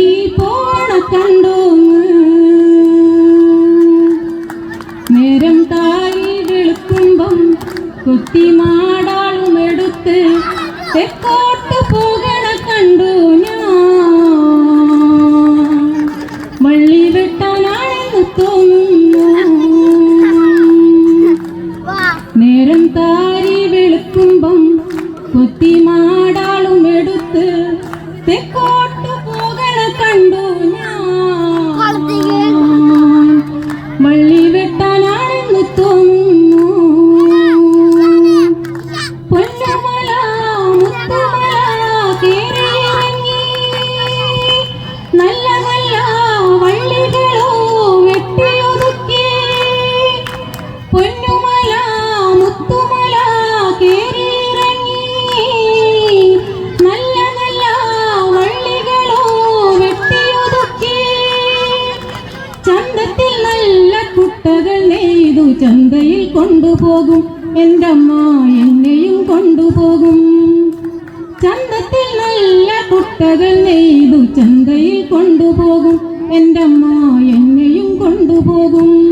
നീ പോണ കണ്ടോ. നേരം തായി വെളുക്കുമ്പം കുത്തി മാടാളും എടുത്ത് തെക്കോട്ട് പോകണ കണ്ടു ഞാൻ. വള്ളി വെട്ടാനാണെന്ന് തോന്നുന്നു നേരം താരി വെളുക്കുമ്പം കുത്തി മാടാളും എടുത്ത് തെക്കോ ചന്തയിൽ കൊണ്ടുപോകും. എന്റെ അമ്മ എന്നെയും കൊണ്ടുപോകും. ചന്തത്തിൽ നല്ല കുട്ടകൾ നെയ്തു ചന്തയിൽ കൊണ്ടുപോകും. എന്റെ അമ്മ എന്നെയും കൊണ്ടുപോകും.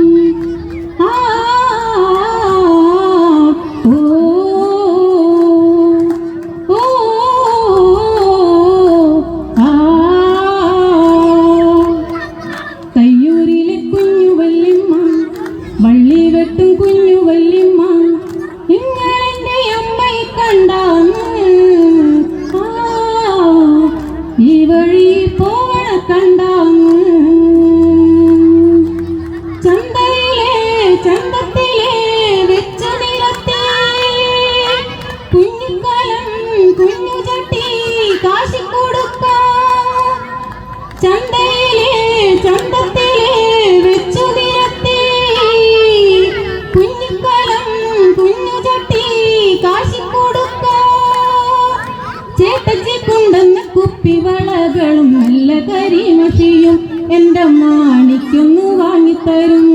എന്റെ മാണിക്കൊന്നു വാങ്ങിത്തരും.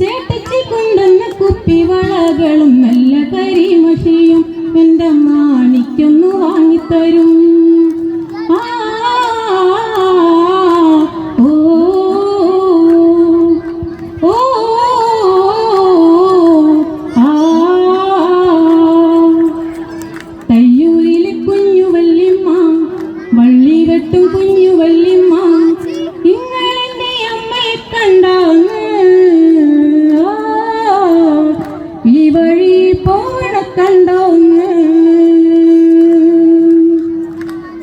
ചേട്ടച്ചി കുപ്പി വളകളും നല്ല കരിമഷിയും എന്റെ മാണിക്കൊന്നു വാങ്ങിത്തരും. കുഞ്ഞു വല്യമ്മ വള്ളി വെട്ടും കുഞ്ഞു വല്യമ്മ കണ്ടോന്ന്?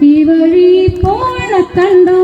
ഈ വഴി പോണ കണ്ടോ